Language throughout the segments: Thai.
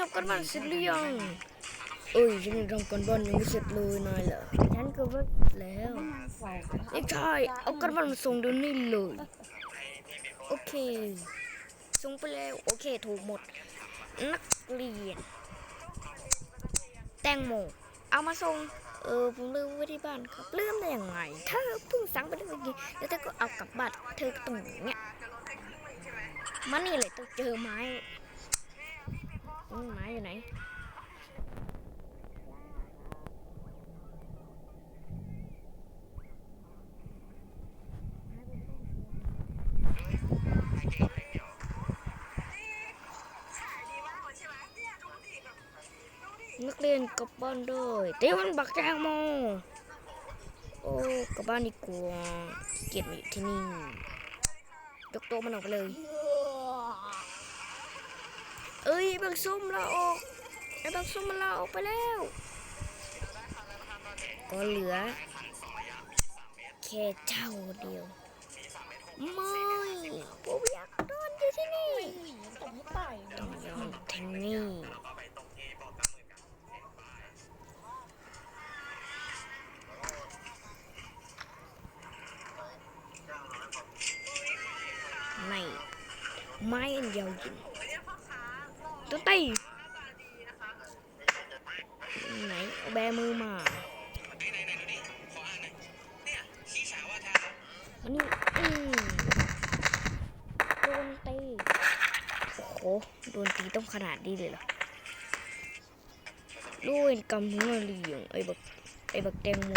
ทำกันบ้านเสร็จหรือยังเอ้ยฉันยังทำกันบ้านยังไม่เสร็จเลยนายเหรอฉันก็ว่าแล้วไม่ใช่เอากันบ้านมาส่งเดี๋ยวนี้เลยโอเคส่งไปแล้วโอเคถูกหมด นักเรียน แตงโมเอามาส่งเออผมลืมไว้ที่บ้านครับลืมได้ยังไงเธอเพิ่งสั่งไปได้เมื่อกี้แล้วเธอก็เอากลับบ้านเธอก็ต้องอย่างเงี้ยมันนี่เลยต้องเจอไม้ อืมไม้อยู่ไหน นักเรียนกลับบ้านด้วยเต้มันบักแจงโมโอ้กลับบ้านดีกว่าเกลียดมาอยู่ที่นี่ยกโต๊ะมันออกไปเลย เอ้ยบักส้มลาออกไอ้บักส้มมันลาออกไปแล้ว ก็เหลือแค่เจ้าเดียว ไม่ผมอยากนอนอยู่ที่นี่ต้องให้ตายต้องนอนที่นี่ไม่ไม่เดียวยิง ตัวตีไหนเอาแบมือมาอันนี้อืมโดนตีโอ้โหโดนตีต้องขนาดนี้เลยเหรอด้วยกำหัวเหลี่ยงไอ้บักไอ้บักแตงโม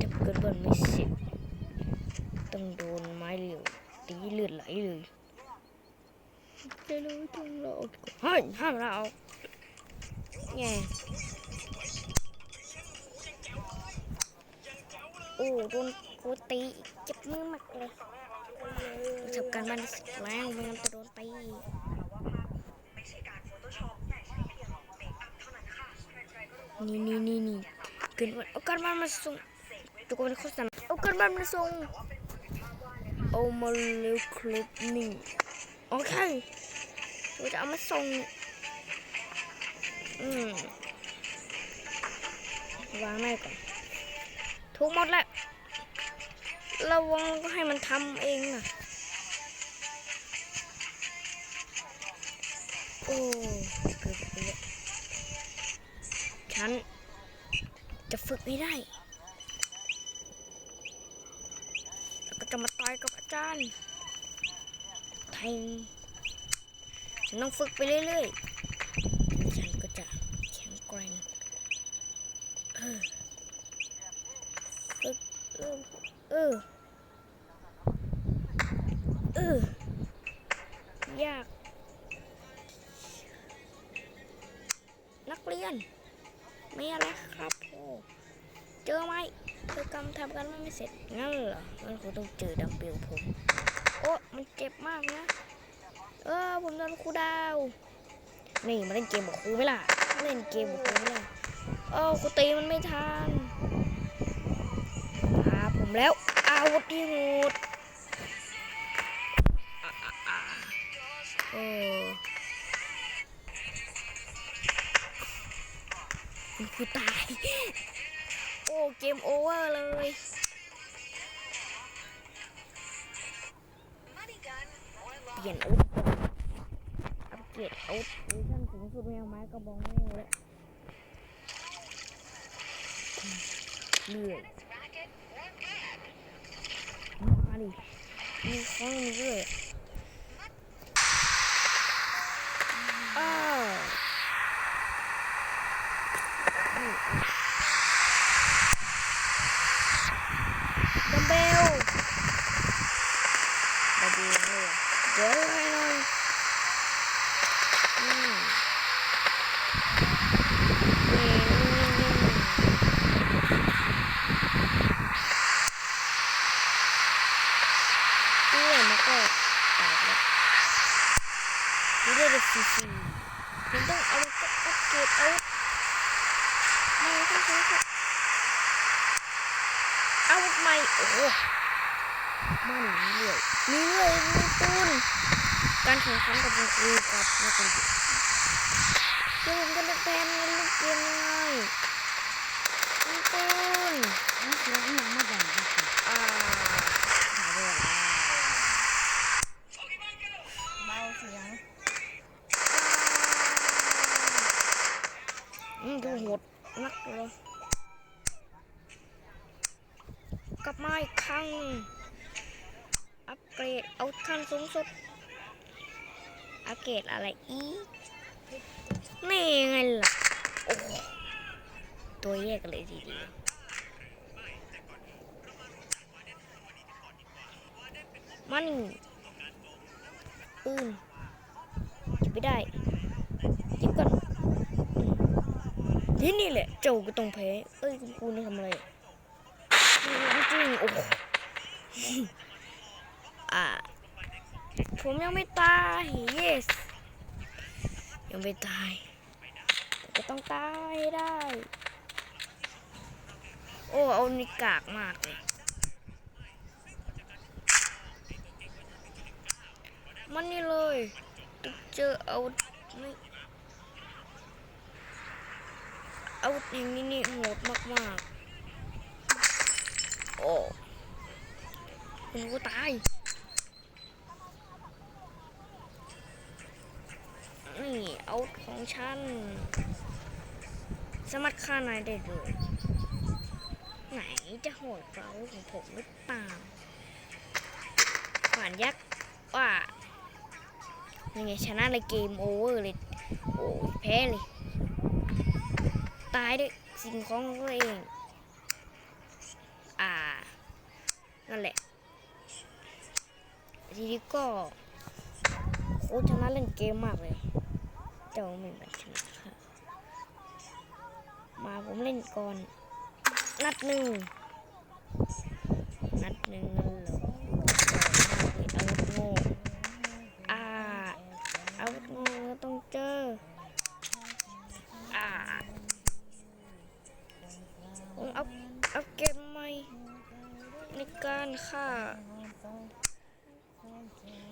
จะเกิดวันไม่เสร็จต้องโดนไม้เหลี่ยวตีเลือดไหลเลย จะรู้จังเราออกเฮ้ยห้ามเราออกแง่โอ้โดนโคตีอีกเจ็บมือมากเลยทำการบ้านสร็จแล้วไม่งั้นจะโดนตีนี่นี่นี่นี่เกินวันเอาการบ้านมาส่งทุกคนโฆษณาเอาการบ้านมาส่งเอามาเร็วคลิปนี้ โอเคเราจะเอามาส่ง อืมวางแม่ก่อน ทุกหมดแล้วระวังก็ให้มันทำเองนะโอ้เกือบไปแล้วฉัน จะฝึกให้ได้ แล้วก็จะมาต่อยกับอาจารย์ ไทย ฉันต้องฝึกไปเรื่อยๆ ฉันก็จะแข็งแกร่งเออฝึกเออเออเออยาก นักเรียน ไม่อะไรครับโอ้เจอไหมเธอกำทำกันไม่เสร็จงั้นเหรองั้นครูต้องเจอดัมเบลผม อ้มันเจ็บมากนะ เออผมโดนครูดาว นี่มาเล่นเกมกับครูไหมล่ะ เล่นเกมกับครูไหมล่ะเออครูตีมันไม่ทันหาผมแล้ว อาวุธที่โหดอะอะอะเออครูตาย โอ้ เกมโอเวอร์เลย เปลี่ยนอาวุธก่อนอัปเกรดอาวุธเวอร์ชันสูงสุดแมวไม้กระบองไม่เอาแล้วเลื่อยมาดิมีข้องเรื่อย เลยเดี๋ยวให้หน่อยอืมนี่นี่นี่เพื่อนมันก็แตกแล้วดูได้เลยซีซีผมต้องเอาไปอัปเกรดเอาไม่ต้องใช้ค่เอาใหม่โอ้โหมาหนีเรื่อยหนีเรื่อยมีตูน การแข่งขันกับคุณครูกับนักเรียนเดี๋ยวผมจะเล่นแพนเล่นเกมยังไงปืนปืนนี่เสียงยังไม่ดังจริงอ่าหายไปแล้วเบาเสียงอืมดูโหดนักเลยกลับมาอีกครั้งอัปเกรดเอาขั้นสูงสุด อัปเกรดอะไรอีกนี่ไงล่ะ โอ้ตัวแยกเลยทีเดียวมันปืนจิบไม่ได้จิบก่อนที่นี่แหละเจ้าก็ต้องแพ้เอ้ยคุณทำอะไรจริงโอ้โหอ่า ผมยังไม่ตาย yes ยังไม่ตายแต่ก็ต้องตายให้ได้ โอ้เอานี่กากมากเลยมันนี่เลยเจอเอาไม่เอาจริงนี่นี่โหดมาก ๆ โอ้คุณก็ตาย นี่เอาของฉัน สามารถฆ่านายได้เลยไหนจะโหดกว่าของผมหรือเปล่าขวานยักษ์ว่ายังไงชนะเลยเกมโอเวอร์เลย โอ้แพ้เลย ตายด้วยสิ่งของตัวเอง อ่า นั่นแหละ ทีนี้ก็โอ้ชนะเล่นเกมมากเลย แต่ว่าไม่บันชนะค่ะมาผมเล่นก่อน นัดหนึ่ง นัดหนึ่งนั่นเหรอเอาวุธโง่อ่าเอาวุธโง่ต้องเจอ อ่าผมเอาเอาเกมใหม่ในการฆ่า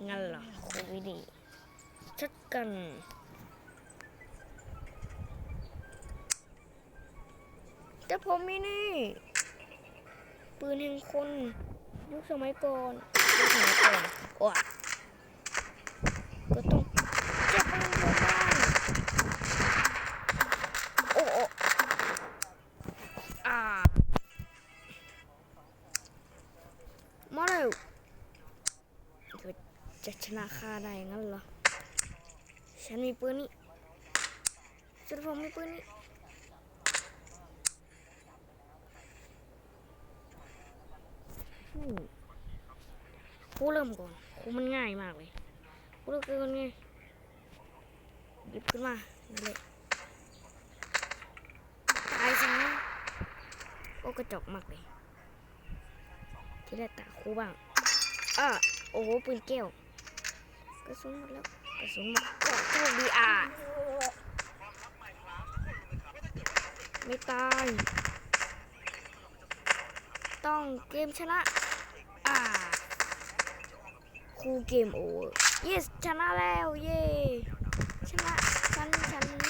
งั้นเหรอควิดีชัดกัน แต่ผมมีนี่ ปืนแห่งคนยุคสมัยก่อนยุคสมัยก่อนว้าก็ต้องเจ็บปืนหัวบ้านโอ้โอ้อ่ามาเร็วจะชนะค่าได้งั้นเหรอฉันมีปืนนี่ฉันผมมีปืนนี่ อืม กูเริ่มก่อนกูมันง่ายมากเลยกูเริ่มก่อนไงหยิบขึ้นมานั่นแหละตายซะโอ้กระจอกมากเลย ที่แรกตาคูบ้างอะโอ้โหปืนแก้วกระสุนหมดแล้วกระสุนหมดก็โชคดีอะไม่ตาย ต้องเกมชนะ ครูเกมโอเวอร์ yes ชนะแล้ว เย่ชนะ ฉัน ฉัน